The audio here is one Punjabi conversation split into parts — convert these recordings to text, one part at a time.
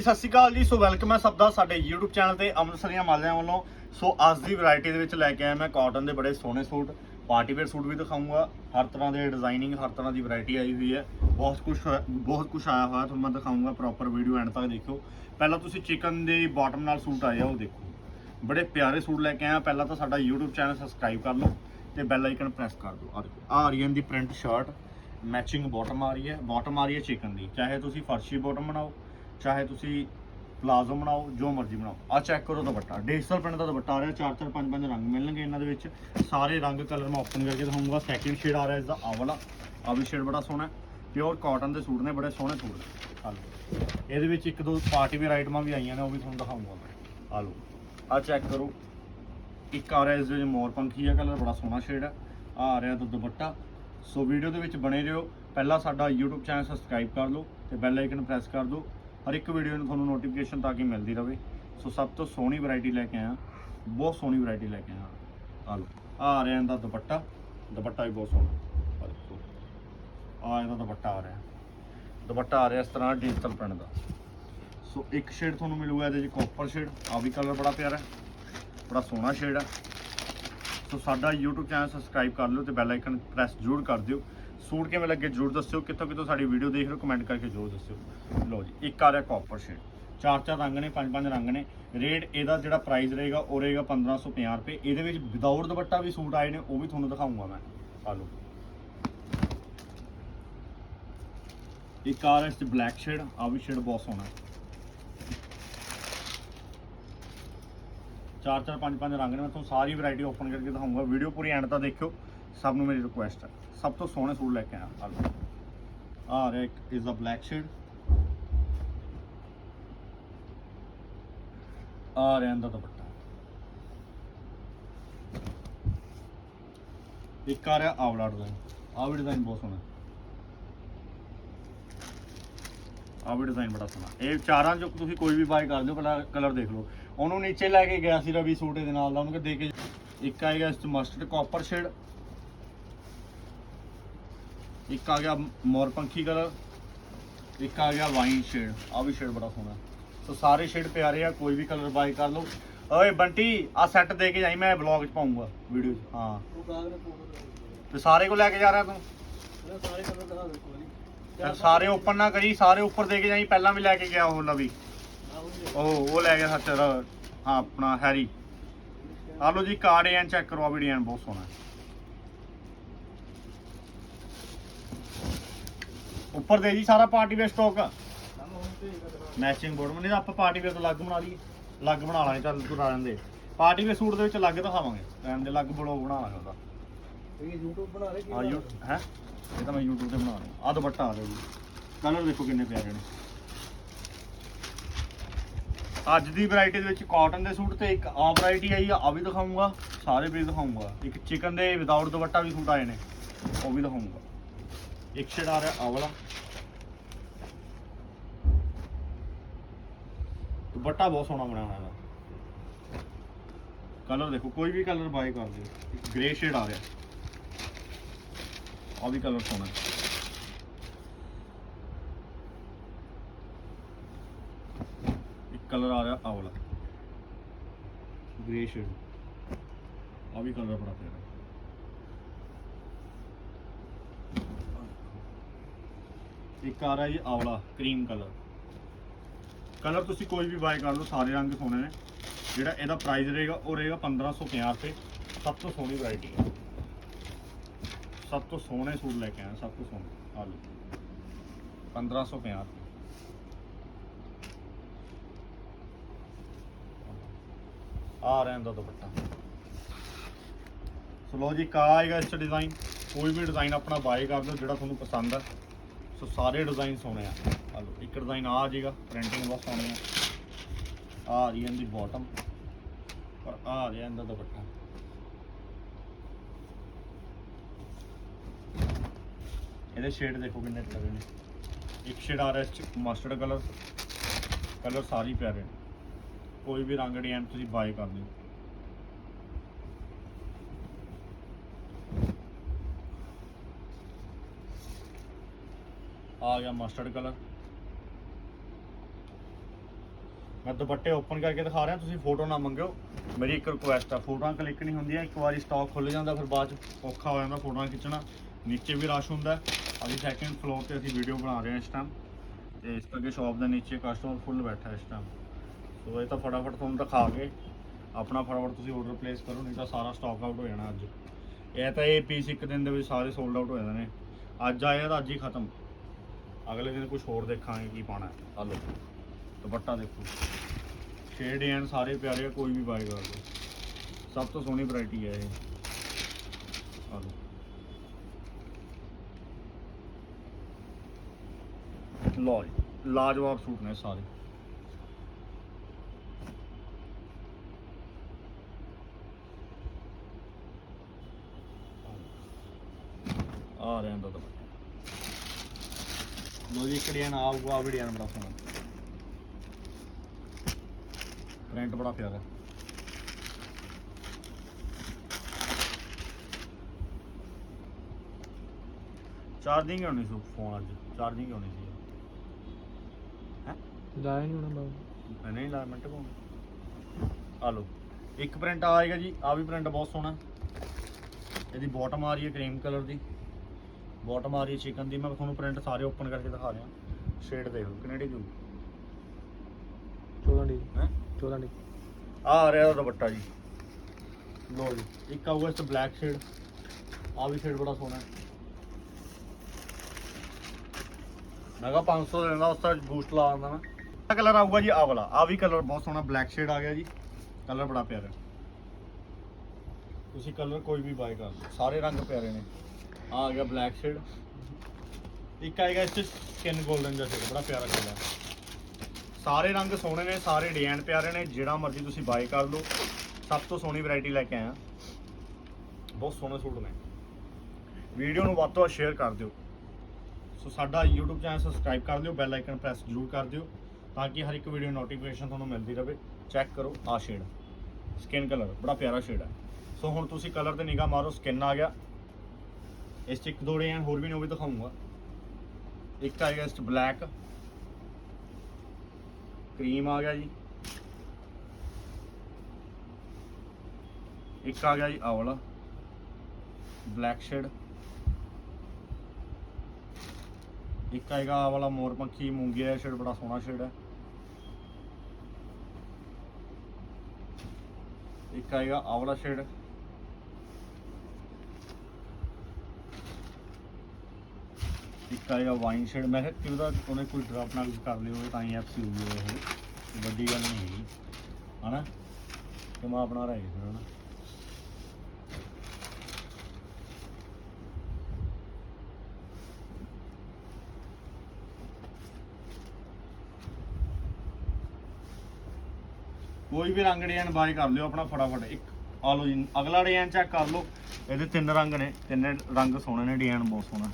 ਸਤਿ ਸ਼੍ਰੀ ਅਕਾਲ ਜੀ। ਸੋ ਵੈਲਕਮ ਹੈ ਸਭ ਦਾ ਸਾਡੇ YouTube ਚੈਨਲ ਤੇ ਅੰਮ੍ਰਿਤਸਰੀਆਂ ਮਾਲਿਆਂ ਵੱਲੋਂ। ਸੋ ਅੱਜ ਦੀ ਵੈਰਾਈਟੀ ਦੇ ਵਿੱਚ ਲੈ ਕੇ ਆਇਆ ਮੈਂ ਕਾਟਨ ਦੇ ਬੜੇ ਸੋਹਣੇ ਸੂਟ। ਪਾਰਟੀ ਵੇਅਰ ਸੂਟ ਵੀ ਦਿਖਾਊਂਗਾ। ਹਰ ਤਰ੍ਹਾਂ ਦੇ ਡਿਜ਼ਾਈਨਿੰਗ ਹਰ ਤਰ੍ਹਾਂ ਦੀ ਵੈਰਾਈਟੀ ਆਈ ਹੋਈ ਹੈ। ਬਹੁਤ ਕੁਝ ਬਹੁਤ ਕੁਝ ਆਇਆ ਹੋਇਆ, ਤੁਹਾਨੂੰ ਮੈਂ ਦਿਖਾਊਂਗਾ ਪ੍ਰੋਪਰ ਵੀਡੀਓ ਐਂਡ ਤੱਕ ਦੇਖਿਓ। ਪਹਿਲਾਂ ਤੁਸੀਂ ਚਿਕਨ ਦੇ ਬਾਟਮ ਨਾਲ ਸੂਟ ਆਏ ਆ, ਉਹ ਦੇਖੋ। ਬੜੇ ਪਿਆਰੇ ਸੂਟ ਲੈ ਕੇ ਆਇਆ। ਪਹਿਲਾਂ ਤਾਂ ਸਾਡਾ YouTube ਚੈਨਲ ਸਬਸਕ੍ਰਾਈਬ ਕਰ ਲਓ ਤੇ ਬੈਲ ਆਈਕਨ ਪ੍ਰੈਸ ਕਰ ਦਿਓ। ਆ ਦੇਖੋ ਆ ਰਹੀ ਦੀ ਪ੍ਰਿੰਟ ਸ਼ਰਟ ਮੈਚਿੰਗ ਬਾਟਮ ਆ ਰਹੀ ਹੈ। ਬਾਟਮ ਆ ਰਹੀ ਹੈ ਚਿਕਨ ਦੀ। ਚਾਹੇ ਤੁਸੀਂ ਫਰਸ਼ੀ ਬਾਟਮ ਬਣਾਓ ਚਾਹੇ ਤੁਸੀਂ ਪਲਾਜ਼ੋ ਬਣਾਓ, ਜੋ ਮਰਜ਼ੀ ਬਣਾਓ ਆ ਚੈੱਕ ਕਰੋ ਦੁਪੱਟਾ। ਡਿਜੀਟਲ ਪ੍ਰਿੰਟ ਦਾ ਦੁਪੱਟਾ ਆ ਰਿਹਾ, ਚਾਰ ਚਾਰ, ਪੰਜ ਪੰਜ ਰੰਗ ਮਿਲਣਗੇ ਇਹਨਾਂ ਦੇ ਵਿੱਚ। ਸਾਰੇ ਰੰਗ ਕਲਰ ਮੈਂ ਓਪਨ ਕਰਕੇ ਦਿਖਾਊਂਗਾ ਸੈਕਿੰਡ ਸ਼ੇਡ ਆ ਰਿਹਾ ਇਸ ਦਾ, ਆਹ ਵਾਲਾ। ਆ ਵੀ ਸ਼ੇਡ ਬੜਾ ਸੋਹਣਾ ਪਿਓਰ ਕਾਟਨ ਦੇ ਸੂਟ ਨੇ, ਬੜੇ ਸੋਹਣੇ ਸੂਟ ਨੇ। ਆ ਲਓ। ਇਹਦੇ ਵਿੱਚ ਇੱਕ ਦੋ ਪਾਰਟੀ ਵੇਅਰ ਆਈਟਮਾਂ ਵੀ ਆਈਆਂ ਨੇ, ਉਹ ਵੀ ਤੁਹਾਨੂੰ ਦਿਖਾਊਂਗਾ ਮੈਂ। ਆ ਲਓ। ਆ ਚੈੱਕ ਕਰੋ। ਇੱਕ ਆ ਰਿਹਾ ਇਸ ਦੇ ਵਿੱਚ ਮੋਰ ਪੰਖੀ ਆ ਕਲਰ ਬੜਾ ਸੋਹਣਾ ਸ਼ੇਡ ਹੈ। ਆ ਆ ਰਿਹਾ ਤਾਂ ਦੁਪੱਟਾ। ਸੋ ਵੀਡੀਓ ਦੇ ਵਿੱਚ ਬਣੇ ਰਹੋ। ਪਹਿਲਾਂ ਸਾਡਾ YouTube ਚੈਨਲ ਸਬਸਕ੍ਰਾਈਬ ਕਰ ਲਓ ਤੇ ਬੈਲ ਆਈਕਨ ਪ੍ਰੈਸ ਕਰ ਦਿਓ। ਹਰ ਇੱਕ ਵੀਡੀਓ ਨੂੰ ਤੁਹਾਨੂੰ ਨੋਟੀਫਿਕੇਸ਼ਨ ਤਾਂ ਕਿ ਮਿਲਦੀ ਰਹੇ ਸੋ ਸਭ ਤੋਂ ਸੋਹਣੀ ਵੈਰਾਈਟੀ ਲੈ ਕੇ ਆਇਆ। ਬਹੁਤ ਸੋਹਣੀ ਵੈਰਾਈਟੀ ਲੈ ਕੇ ਆਇਆ। ਆ ਲਓ ਆ ਰਿਹਾ ਇਹਦਾ ਦੁਪੱਟਾ। ਦੁਪੱਟਾ ਵੀ ਬਹੁਤ ਸੋਹਣਾ। ਆ ਦੇਖੋ। ਆ ਇਹਦਾ ਦੁਪੱਟਾ ਆ ਰਿਹਾ। ਦੁਪੱਟਾ ਆ ਰਿਹਾ ਇਸ ਤਰ੍ਹਾਂ ਡਿਜੀਟਲ ਪ੍ਰਿੰਟ ਦਾ। ਸੋ ਇੱਕ ਸ਼ੇਡ ਤੁਹਾਨੂੰ ਮਿਲੂਗਾ ਇਹਦੇ ਵਿੱਚ ਕਾਪਰ ਸ਼ੇਡ ਆ ਵੀ ਕਲਰ ਬੜਾ ਪਿਆਰਾ ਹੈ। ਬੜਾ ਸੋਹਣਾ ਸ਼ੇਡ ਹੈ। ਸੋ ਸਾਡਾ YouTube ਚੈਨਲ ਸਬਸਕ੍ਰਾਈਬ ਕਰ ਲਿਓ ਤੇ ਬੈਲ ਆਈਕਨ ਪ੍ਰੈਸ ਜ਼ਰੂਰ ਕਰ ਦਿਓ। ਸੂਟ ਕਿਵੇਂ ਲੱਗੇ ਜ਼ਰੂਰ ਦੱਸਿਓ, ਕਿੱਥੋਂ ਕਿੱਥੋਂ ਸਾਡੀ ਵੀਡੀਓ ਦੇਖ ਰਹੇ ਹੋ ਕਮੈਂਟ ਕਰਕੇ ਜ਼ਰੂਰ ਦੱਸਿਓ। ਲਓ ਜੀ, ਇੱਕ ਆ ਰਿਹਾ ਕਾਪਰ ਸ਼ੇਡ ਚਾਰ ਚਾਰ ਰੰਗ ਨੇ, ਪੰਜ ਪੰਜ ਰੰਗ ਨੇ। ਰੇਟ ਇਹਦਾ ਜਿਹੜਾ ਪ੍ਰਾਈਸ ਰਹੇਗਾ, ਉਹ ਰਹੇਗਾ 1550 ਰੁਪਏ। ਇਹਦੇ ਵਿੱਚ ਵਿਦਆਊਟ ਦੁਪੱਟਾ ਵੀ ਸੂਟ ਆਏ ਨੇ, ਉਹ ਵੀ ਤੁਹਾਨੂੰ ਦਿਖਾਊਂਗਾ ਮੈਂ। ਆ ਲਓ। ਇੱਕ ਆ ਰਿਹਾ ਇਸ 'ਚ ਬਲੈਕ ਸ਼ੇਡ ਆ ਵੀ ਸ਼ੇਡ ਬਹੁਤ ਸੋਹਣਾ ਚਾਰ ਚਾਰ ਪੰਜ ਪੰਜ ਰੰਗ ਨੇ, ਮੈਂ ਤੁਹਾਨੂੰ ਸਾਰੀ ਵੈਰਾਈਟੀ ਓਪਨ ਕਰਕੇ ਦਿਖਾਊਂਗਾ ਵੀਡੀਓ ਪੂਰੀ ਐਂਡ ਤੱਕ ਦੇਖਿਓ, ਸਭ ਨੂੰ ਮੇਰੀ ਰਿਕੁਐਸਟ ਹੈ। ਸਭ ਤੋਂ ਸੋਹਣੇ ਸੂਟ ਲੈ ਕੇ ਆਇਆ ਆ ਰਿਹਾ ਇੱਕ ਇਸ ਦਾ ਬਲੈਕ ਸ਼ੇਡ ਆ ਰਿਹਾ ਇਹਦਾ ਦੁਪੱਟਾ। ਇੱਕ ਆ ਰਿਹਾ ਆਵਲਾ ਡਿਜ਼ਾਈਨ ਆ ਵੀ ਡਿਜ਼ਾਈਨ ਬਹੁਤ ਸੋਹਣਾ। ਆ ਵੀ ਡਿਜ਼ਾਈਨ ਬੜਾ ਸੋਹਣਾ। ਇਹ ਚਾਰਾਂ ਚੋਂ ਤੁਸੀਂ ਕੋਈ ਵੀ ਬਾਈ ਕਰ ਲਿਓ ਪਹਿਲਾਂ ਕਲਰ ਦੇਖ ਲਓ। ਉਹਨੂੰ ਨੀਚੇ ਲੈ ਕੇ ਗਿਆ ਸੀ ਰਵੀ ਸੂਟ ਇਹਦੇ ਨਾਲ ਦਾ, ਉਹਨੂੰ ਕਿ ਦੇ ਕੇ ਇੱਕ ਆਏਗਾ ਇਸ ਚ ਮਸਟਰਡ ਕਾਪਰ ਸ਼ੇਡ ਇੱਕ ਆ ਗਿਆ ਮੋਰਪੰਖੀ ਕਲਰ, ਇੱਕ ਆ ਗਿਆ ਵਾਈਨ ਸ਼ੇਡ ਆ ਵੀ ਸ਼ੇਡ ਬੜਾ ਸੋਹਣਾ। ਸੋ ਸਾਰੇ ਸ਼ੇਡ ਪਿਆਰੇ ਆ, ਕੋਈ ਵੀ ਕਲਰ ਬਾਈ ਕਰ ਲਓ। ਓਏ ਬੰਟੀ ਆ ਸੈੱਟ ਦੇ ਕੇ ਜਾਈ, ਮੈਂ ਵਲੌਗ 'ਚ ਪਾਉਂਗਾ ਵੀਡੀਓ 'ਚ, ਹਾਂ। ਉਹ ਤੇ ਸਾਰੇ ਕੋ ਲੈ ਕੇ ਜਾ ਰਿਹਾ ਤੂੰ? ਸਾਰੇ ਕਲਰ ਦਿਖਾ ਦੇ ਕੋਈ ਸਾਰੇ ਓਪਨ ਨਾ ਕਰੀ, ਸਾਰੇ ਉੱਪਰ ਦੇ ਕੇ ਜਾਈ, ਪਹਿਲਾਂ ਵੀ ਲੈ ਕੇ ਗਿਆ ਉਹ ਲਵੀ। ਉਹ ਉਹ ਲੈ ਗਿਆ ਸੱਚ ਹਾਂ, ਆਪਣਾ ਹੈਰੀ। ਆ ਲਓ ਜੀ ਕਾਰਡ ਐਨ ਚੈੱਕ ਕਰੋ ਆ ਵੀ ਡਿਜ਼ਾਈਨ ਬਹੁਤ ਸੋਹਣਾ ਹੈ। ਉੱਪਰ ਦੇ ਜੀ ਸਾਰਾ party wear stock matching board ਤਾਂ ਆਪਾਂ ਪਾਰਟੀ ਵੇਅਰ ਤੋਂ ਅਲੱਗ ਬਣਾ ਲਈਏ। ਅਲੱਗ ਬਣਾ ਲਾਂਗੇ ਚੱਲ ਤੂੰ ਰਹਿਣ ਦੇ ਪਾਰਟੀ ਵੇਅਰ ਸੂਟ ਦੇ ਵਿੱਚ ਅਲੱਗ ਦਿਖਾਵਾਂਗੇ। ਰਹਿਣ ਦੇ ਅਲੱਗ ਬਲੌਗ ਬਣਾ ਲਾਂਗੇ ਉਹਦਾ। ਇਹ YouTube ਬਣਾ ਰਹੇ ਆ ਯੂ ਹੈ? ਇਹ ਤਾਂ ਮੈਂ YouTube ਤੇ ਬਣਾ ਰਿਹਾ। ਆ ਦੁਪੱਟਾ ਆ ਰਿਹਾ ਜੀ। ਕਲਰ ਦੇਖੋ ਕਿੰਨੇ ਪਿਆਰੇ ਨੇ। ਅੱਜ ਦੀ ਵੈਰਾਈਟੀ ਦੇ ਵਿੱਚ ਕਾਟਨ ਦੇ ਸੂਟ ਤੇ ਇੱਕ ਆ ਵੈਰਾਈਟੀ ਆਈ ਆ ਆ ਵੀ ਦਿਖਾਉਂਗਾ ਸਾਰੇ ਪੀਸ ਦਿਖਾਉਂਗਾ ਇੱਕ ਚਿਕਨ ਦੇ ਵਿਦਆਊਟ ਦੁਪੱਟਾ ਵੀ ਸੂਟ ਆਏ ਨੇ। ਉਹ ਵੀ ਦਿਖਾਉਂਗਾ ਇੱਕ ਸ਼ੇਡ ਆ ਰਿਹਾ ਆ ਵਾਲਾ। ਦੁਪੱਟਾ ਬਹੁਤ ਸੋਹਣਾ ਬਣਾਇਆ ਹੋਇਆ ਇਹਦਾ। ਕਲਰ ਦੇਖੋ, ਕੋਈ ਵੀ ਕਲਰ ਬਾਈ ਕਰ ਦਿਓ। ਇੱਕ ਗ੍ਰੇ ਸ਼ੇਡ ਆ ਰਿਹਾ। ਆ ਵੀ ਕਲਰ ਸੋਹਣਾ। ਇੱਕ ਕਲਰ ਆ ਰਿਹਾ ਆ ਵਾਲਾ। ਗ੍ਰੇ ਸ਼ੇਡ ਆ ਵੀ ਕਲਰ ਬੜਾ ਪਿਆਰਾ। ਇੱਕ ਆ ਰਿਹਾ ਜੀ ਆਵਲਾ ਕਰੀਮ ਕਲਰ ਕਲਰ ਤੁਸੀਂ ਕੋਈ ਵੀ ਬਾਏ ਕਰ ਲਓ, ਸਾਰੇ ਰੰਗ ਸੋਹਣੇ ਨੇ। ਜਿਹੜਾ ਇਹਦਾ ਪ੍ਰਾਈਸ ਰਹੇਗਾ, ਉਹ ਰਹੇਗਾ 1550 ਰੁਪਏ। ਸਭ ਤੋਂ ਸੋਹਣੀ ਵੈਰਾਈਟੀ ਹੈ ਸਭ ਤੋਂ ਸੋਹਣੇ ਸੂਟ ਲੈ ਕੇ ਆਇਆ, ਸਭ ਤੋਂ ਸੋਹਣੇ। ਆ ਲਓ। 1550 ਆ ਰਿਹਾ ਇਹਦਾ ਦੁਪੱਟਾ। ਸੋ ਲੋ ਜੀ ਕਾ ਆਏਗਾ ਇਸ ਡਿਜ਼ਾਈਨ ਕੋਈ ਵੀ ਡਿਜ਼ਾਈਨ ਆਪਣਾ ਬਾਏ ਕਰ ਦਿਓ, ਜਿਹੜਾ ਤੁਹਾਨੂੰ ਪਸੰਦ ਆ। ਸੋ ਸਾਰੇ ਡਿਜ਼ਾਈਨ ਸੋਹਣੇ ਆ। ਆ ਲਓ, ਇੱਕ ਡਿਜ਼ਾਈਨ ਆ ਜਾਏਗਾ ਪ੍ਰਿੰਟਿੰਗ ਬਹੁਤ ਸੋਹਣੀ ਆ। ਆ ਰਹੀ ਹੈ ਇਹਦੀ ਬਾਟਮ ਪਰ ਆ ਰਿਹਾ ਇਹਦਾ ਦੁਪੱਟਾ। ਇਹਦੇ ਸ਼ੇਡ ਦੇਖੋ ਕਿੰਨੇ ਪਿਆਰੇ ਨੇ। ਇੱਕ ਸ਼ੇਡ ਆ ਰਿਹਾ ਇਸ ਚ ਮਸਟਰਡ ਕਲਰ ਕਲਰ ਸਾਰੇ ਹੀ ਪਿਆਰੇ ਨੇ। ਕੋਈ ਵੀ ਰੰਗ ਡਿਜ਼ਾਈਨ ਤੁਸੀਂ ਬਾਏ ਕਰ ਲਿਓ ਆ ਗਿਆ ਮਸਟਰਡ ਕਲਰ ਮੈਂ ਦੁਪੱਟੇ ਓਪਨ ਕਰਕੇ ਦਿਖਾ ਰਿਹਾ, ਤੁਸੀਂ ਫੋਟੋ ਨਾ ਮੰਗਿਓ। ਮੇਰੀ ਇੱਕ ਰਿਕੁਐਸਟ ਆ ਫੋਟੋਆਂ ਕਲਿੱਕ ਨਹੀਂ ਹੁੰਦੀਆਂ, ਇੱਕ ਵਾਰੀ ਸਟਾਕ ਖੁੱਲ ਜਾਂਦਾ, ਫਿਰ ਬਾਅਦ ਚ ਔਖਾ ਹੋ ਜਾਂਦਾ ਫੋਟੋਆਂ ਖਿੱਚਣਾ। ਨੀਚੇ ਵੀ ਰਸ਼ ਹੁੰਦਾ। ਅਸੀਂ ਸੈਕਿੰਡ ਫਲੋਰ ਤੇ ਅਸੀਂ ਵੀਡੀਓ ਬਣਾ ਰਹੇ ਹਾਂ ਇਸ ਟਾਈਮ ਤੇ ਇਸ ਕਰਕੇ ਸ਼ਾਪ ਦੇ ਨੀਚੇ ਕਸਟਮਰ ਫੁੱਲ ਬੈਠਾ ਇਸ ਟਾਈਮ ਸੋ ਇਹ ਤਾਂ ਫਟਾਫਟ ਤੁਹਾਨੂੰ ਦਿਖਾ ਕੇ ਆਪਣਾ ਫਟਾਫਟ ਤੁਸੀਂ ਆਰਡਰ ਪਲੇਸ ਕਰੋ, ਨਹੀਂ ਤਾਂ ਸਾਰਾ ਸਟਾਕ ਆਊਟ ਹੋ ਜਾਣਾ ਅੱਜ। ਇਹ ਤਾਂ ਇਹ ਪੀਸ ਇੱਕ ਦਿਨ ਦੇ ਵਿੱਚ ਸਾਰੇ ਸੋਲਡ ਆਊਟ ਹੋ ਜਾਂਦੇ ਨੇ। ਅੱਜ ਆਇਆ ਤਾਂ ਅੱਜ ਹੀ ਖਤਮ। ਅਗਲੇ ਦਿਨ ਕੁਝ ਹੋਰ ਦੇਖਾਂਗੇ ਕੀ ਪਾਣਾ ਹੈ ਆ ਲਓ ਦੁਪੱਟਾ ਦੇਖੋ ਸ਼ੇਡ ਐਂਡ ਸਾਰੇ ਪਿਆਰੇ ਆ ਕੋਈ ਵੀ ਬਾਈ ਕਰ ਲਓ ਸਭ ਤੋਂ ਸੋਹਣੀ ਵੈਰਾਈਟੀ ਹੈ ਇਹ ਆ ਲਓ ਲਓ ਜੀ ਲਾਜਵਾਬ ਸੂਟ ਨੇ ਸਾਰੇ ਆ ਰਿਹਾ ਦਾ ਦੁਪੱਟਾ ਲੋ ਜੀ ਇੱਕ ਡਿਜ਼ਾਈਨ ਆਊਗਾ ਆ ਵੀ ਡਿਜ਼ਾਈਨ ਬੜਾ ਸੋਹਣਾ। ਪ੍ਰਿੰਟ ਬੜਾ ਪਿਆਰਾ। ਚਾਰਜਿੰਗ ਹੋਣੀ ਸੀ ਫੋਨ ਅੱਜ? ਚਾਰਜਿੰਗ ਹੋਣੀ ਸੀ? ਹੈ? ਲਾਇਆ ਨਹੀਂ ਹੋਣਾ ਬਾਬੂ। ਨਹੀਂ ਲਾ ਮਿੰਟ ਪਾਉਣਾ ਆ ਲਓ ਇੱਕ ਪ੍ਰਿੰਟ ਆਏਗਾ ਜੀ ਆ ਵੀ ਪ੍ਰਿੰਟ ਬਹੁਤ ਸੋਹਣਾ। ਇਹਦੀ ਬਾਟਮ ਆ ਰਹੀ ਹੈ ਕਰੀਮ ਕਲਰ ਦੀ। ਬਾਟਮ ਆ ਰਹੀ ਹੈ ਚਿਕਨ ਦੀ ਮੈਂ ਤੁਹਾਨੂੰ ਪ੍ਰਿੰਟ ਸਾਰੇ ਓਪਨ ਕਰਕੇ ਦਿਖਾ ਰਿਹਾ। ਸ਼ੇਡ ਦੇਖ ਲਓ ਕਿੰਨੇ ਦੀ 14 ਡੀ ਹੈ? 14 ਡੀ ਆ ਆ ਰਿਹਾ ਦੁਪੱਟਾ ਜੀ। ਲੋ ਜੀ। ਇੱਕ ਆਊਗਾ ਇਸ ਬਲੈਕ ਸ਼ੇਡ ਆ ਵੀ ਸ਼ੇਡ ਬੜਾ ਸੋਹਣਾ ਹੈ। ਮੈਂ ਕਿਹਾ 500 ਦੇ ਦਿੰਦਾ ਉਸ ਬੂਸਟ ਲਾ ਦਿੰਦਾ ਮੈਂ। ਇਹ ਕਲਰ ਆਊਗਾ ਜੀ ਆ ਵਾਲਾ। ਆ ਵੀ ਕਲਰ ਬਹੁਤ ਸੋਹਣਾ ਬਲੈਕ ਸ਼ੇਡ ਆ ਗਿਆ ਜੀ। ਕਲਰ ਬੜਾ ਪਿਆਰਾ। ਤੁਸੀਂ ਕਲਰ ਕੋਈ ਵੀ ਬਾਈ ਕਰ ਸਾਰੇ ਰੰਗ ਪਿਆਰੇ ਨੇ। ਆ ਆ ਗਿਆ ਬਲੈਕ ਸ਼ੇਡ ਇੱਕ ਆਏਗਾ ਇਸ ਚ ਸਕਿਨ 골ਡਨ ਜਿਹਾ ਸ਼ੇਡ ਬੜਾ ਪਿਆਰਾ ਸ਼ੇਡ ਹੈ ਸਾਰੇ ਰੰਗ ਸੋਹਣੇ ਨੇ, ਸਾਰੇ ਡਿਜ਼ਾਈਨ ਪਿਆਰੇ ਨੇ, ਜਿਹੜਾ ਮਰਜ਼ੀ ਤੁਸੀਂ ਬਾਈ ਕਰ ਲਓ। ਸਭ ਤੋਂ ਸੋਹਣੀ ਵੈਰਾਈਟੀ ਲੈ ਕੇ ਆਇਆ। ਬਹੁਤ ਸੋਹਣੇ ਸੂਟ ਨੇ। ਵੀਡੀਓ ਨੂੰ ਵੱਧ ਤੋਂ ਵੱਧ ਸ਼ੇਅਰ ਕਰ ਦਿਓ। ਸੋ ਸਾਡਾ YouTube ਚੈਨਲ ਸਬਸਕ੍ਰਾਈਬ ਕਰ ਲਿਓ ਬੈਲ ਆਈਕਨ ਪ੍ਰੈਸ ਜ਼ਰੂਰ ਕਰ ਦਿਓ, ਤਾਂ ਕਿ ਹਰ ਇੱਕ ਵੀਡੀਓ ਨੋਟੀਫਿਕੇਸ਼ਨ ਤੁਹਾਨੂੰ ਮਿਲਦੀ ਰਹੇ। ਚੈੱਕ ਕਰੋ ਆ ਸ਼ੇਡ ਸਕਿਨ ਕਲਰ ਬੜਾ ਪਿਆਰਾ ਸ਼ੇਡ ਹੈ ਸੋ ਹੁਣ ਤੁਸੀਂ ਕਲਰ ਤੇ ਨਿਗਾਹ ਮਾਰੋ ਸਕਿਨ ਆ ਗਿਆ। ਇਸ 'ਚ ਇੱਕ ਦੋ ਡਿਜ਼ਾਈਨ ਹੋਰ ਵੀ ਨੇ, ਉਹ ਵੀ ਦਿਖਾਉਂਗਾ। ਇੱਕ ਆਏਗਾ ਇਸ 'ਚ ਬਲੈਕ ਕਰੀਮ ਆ ਗਿਆ ਜੀ। ਇੱਕ ਆ ਗਿਆ ਜੀ ਆਵਲਾ ਬਲੈਕ ਸ਼ੇਡ ਇੱਕ ਆਏਗਾ ਆਹ ਵਾਲਾ ਮੋਰ ਪੰਖੀ ਮੂੰਗੀਆ ਸ਼ੇਡ ਬੜਾ ਸੋਹਣਾ ਸ਼ੇਡ ਹੈ। ਇੱਕ ਆਏਗਾ ਆਹ ਵਾਲਾ ਸ਼ੇਡ ਇੱਕ ਆਏਗਾ ਵਾਈਨ ਸ਼ੇਡ ਮੈਂ ਕਿਹਾ ਕਿ ਉਹਦਾ ਉਹਨੇ ਕੋਈ ਡ੍ਰੌਪ ਨਾਲ ਕੁਝ ਕਰ ਲਿਓ ਹੋਵੇ, ਤਾਂ ਹੀ ਐਫਸੀ ਹੋ ਗਈ ਇਹ ਵੱਡੀ ਗੱਲ ਨਹੀਂ ਹੈਗੀ। ਹਨਾ? ਕਿ ਮੈਂ ਆਪਣਾ ਰਹਿ ਗਿਆ ਹਨਾ ਕੋਈ ਵੀ ਰੰਗ ਡਿਜ਼ਾਈਨ ਬਾਈ ਕਰ ਲਿਓ ਆਪਣਾ ਫਟਾਫਟ। ਇੱਕ ਆ ਲਓ ਜੀ, ਅਗਲਾ ਡਿਜ਼ਾਈਨ ਚੈੱਕ ਕਰ ਲਓ। ਇਹਦੇ ਤਿੰਨ ਰੰਗ ਨੇ। ਤਿੰਨੇ ਰੰਗ ਸੋਹਣੇ ਨੇ, ਡਿਜ਼ਾਈਨ ਬਹੁਤ ਸੋਹਣਾ।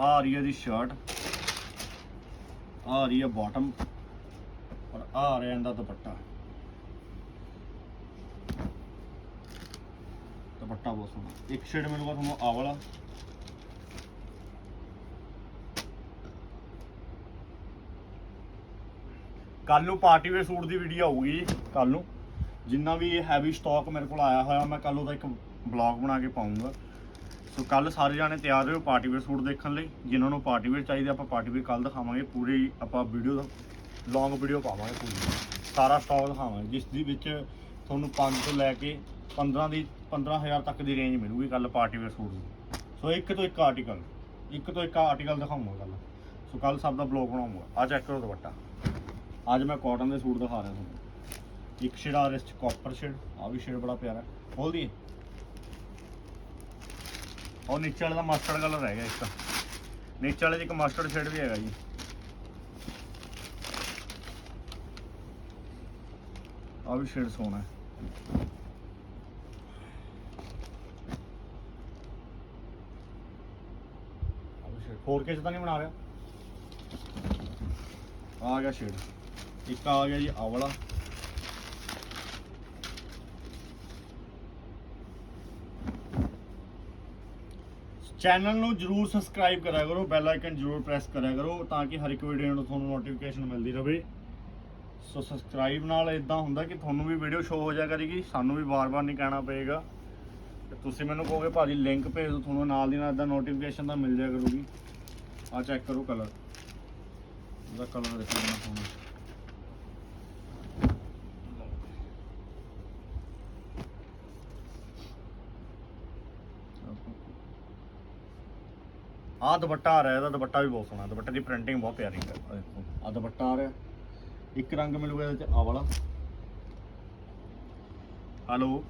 ਆ ਰਹੀ ਹੈ ਦੀ ਸ਼ਰਟ ਆ ਰਹੀ ਹੈ ਬਾਟਮ ਔਰ ਆ ਰਿਹਾ ਇਹਦਾ ਦੁਪੱਟਾ। ਦੁਪੱਟਾ ਬਹੁਤ ਸੋਹਣਾ। ਇੱਕ ਸ਼ੇਡ ਮਿਲੂਗਾ ਤੁਹਾਨੂੰ ਆਹ ਵਾਲਾ। ਕੱਲ ਨੂੰ ਪਾਰਟੀ ਵੇਅਰ ਸੂਟ ਦੀ ਵੀਡੀਓ ਆਊਗੀ ਜੀ ਕੱਲ ਨੂੰ। ਜਿੰਨਾ ਵੀ ਹੈਵੀ ਸਟਾਕ ਮੇਰੇ ਕੋਲ ਆਇਆ ਹੋਇਆ, ਮੈਂ ਕੱਲ ਉਹਦਾ ਇੱਕ ਬਲੌਗ ਬਣਾ ਕੇ ਪਾਉਂਗਾ ਸੋ ਕੱਲ ਸਾਰੇ ਜਾਣੇ ਤਿਆਰ ਰਹੋ ਪਾਰਟੀ ਵੇਅਰ ਸੂਟ ਦੇਖਣ ਲਈ। ਜਿਨ੍ਹਾਂ ਨੂੰ ਪਾਰਟੀ ਵੇਅਰ ਚਾਹੀਦੇ, ਆਪਾਂ ਪਾਰਟੀ ਵੇਅਰ ਕੱਲ ਦਿਖਾਵਾਂਗੇ। ਪੂਰੀ ਆਪਾਂ ਵੀਡੀਓ ਦਾ ਲੌਂਗ ਵੀਡੀਓ ਪਾਵਾਂਗੇ ਪੂਰੀ। ਸਾਰਾ ਸਟਾਕ ਦਿਖਾਵਾਂਗੇ, ਜਿਸ ਦੇ ਵਿੱਚ ਤੁਹਾਨੂੰ 5 ਤੋਂ ਲੈ ਕੇ 15 ਦੀ 15000 ਤੱਕ ਦੀ ਰੇਂਜ ਮਿਲੂਗੀ ਕੱਲ ਪਾਰਟੀ ਵੇਅਰ ਸੂਟ ਦੀ। ਸੋ ਇੱਕ ਤੋਂ ਇੱਕ ਆਰਟੀਕਲ ਇੱਕ ਤੋਂ ਇੱਕ ਆਰਟੀਕਲ ਦਿਖਾਉਂਗਾ ਕੱਲ ਸੋ ਕੱਲ ਸਭ ਦਾ ਬਲੌਗ ਬਣਾਉਂਗਾ। ਆ ਚੈੱਕ ਕਰੋ ਦੁਪੱਟਾ। ਅੱਜ ਮੈਂ ਕਾਟਨ ਦੇ ਸੂਟ ਦਿਖਾ ਰਿਹਾ ਤੁਹਾਨੂੰ। ਇੱਕ ਸ਼ੇਡ ਆ ਰਿਹਾ ਚ ਕਾਪਰ ਸ਼ੇਡ ਆ ਵੀ ਸ਼ੇਡ ਬੜਾ ਪਿਆਰਾ। ਖੋਲ ਦਈਏ। ਉਹ ਨੀਚੇ ਵਾਲੇ ਦਾ ਮਸਟਰਡ ਕਲਰ ਹੈਗਾ ਇੱਕ। ਨੀਚੇ ਵਾਲੇ 'ਚ ਇੱਕ ਮਸਟਰਡ ਸ਼ੇਡ ਵੀ ਹੈਗਾ ਜੀ। ਆ ਵੀ ਸ਼ੇਡ ਸੋਹਣਾ ਹੈ। ਆ ਵੀ ਸ਼ੇਡ 4K ਚ ਤਾਂ ਨਹੀਂ ਬਣਾ ਰਿਹਾ? ਆ ਗਿਆ ਸ਼ੇਡ ਇੱਕ ਆ ਗਿਆ ਜੀ ਆਹ ਵਾਲਾ। ਚੈਨਲ ਨੂੰ ਜਰੂਰ ਸਬਸਕ੍ਰਾਈਬ ਕਰਿਆ ਕਰੋ ਬੈਲ ਆਈਕਨ ਜਰੂਰ ਪ੍ਰੈਸ ਕਰਿਆ ਕਰੋ ਤਾਂ ਕਿ ਹਰ ਇੱਕ ਵੀਡੀਓ ਨੂੰ ਤੁਹਾਨੂੰ ਨੋਟੀਫਿਕੇਸ਼ਨ ਮਿਲਦੀ ਰਹੇ ਸੋ ਸਬਸਕ੍ਰਾਈਬ ਨਾਲ ਇਦਾਂ ਹੁੰਦਾ ਕਿ ਤੁਹਾਨੂੰ ਵੀ ਵੀਡੀਓ ਸ਼ੋ ਹੋ ਜਾ ਕਰੇਗੀ, ਸਾਨੂੰ ਵੀ ਵਾਰ-ਵਾਰ ਨਹੀਂ ਕਹਿਣਾ ਪਏਗਾ। ਤੇ ਤੁਸੀਂ ਮੈਨੂੰ ਕਹੋਗੇ, ਭਾਜੀ ਲਿੰਕ ਭੇਜ ਦਿਓ, ਤੁਹਾਨੂੰ ਨਾਲ ਦੀ ਨਾਲ ਇਦਾਂ ਨੋਟੀਫਿਕੇਸ਼ਨ ਦਾ ਮਿਲ ਜਾਇਆ ਕਰੂਗੀ। ਆ ਚੈੱਕ ਕਰੋ ਕਲਰ ਇਹਦਾ ਕਲਰ ਦੇਖੋ ਕਿੰਨਾ ਸੋਹਣਾ। ਆਹ ਦੁਪੱਟਾ ਆ ਰਿਹਾ, ਇਹਦਾ ਦੁਪੱਟਾ ਵੀ ਬਹੁਤ ਸੋਹਣਾ, ਦੁਪੱਟੇ ਦੀ ਪ੍ਰਿੰਟਿੰਗ ਬਹੁਤ ਪਿਆਰੀ ਹੈ। ਆਹ ਦੇਖੋ ਆ ਦੁਪੱਟਾ ਆ ਰਿਹਾ। ਇੱਕ ਰੰਗ ਮਿਲੂਗਾ ਇਹਦੇ ਚ ਆ ਵਾਲਾ। ਹਲੋ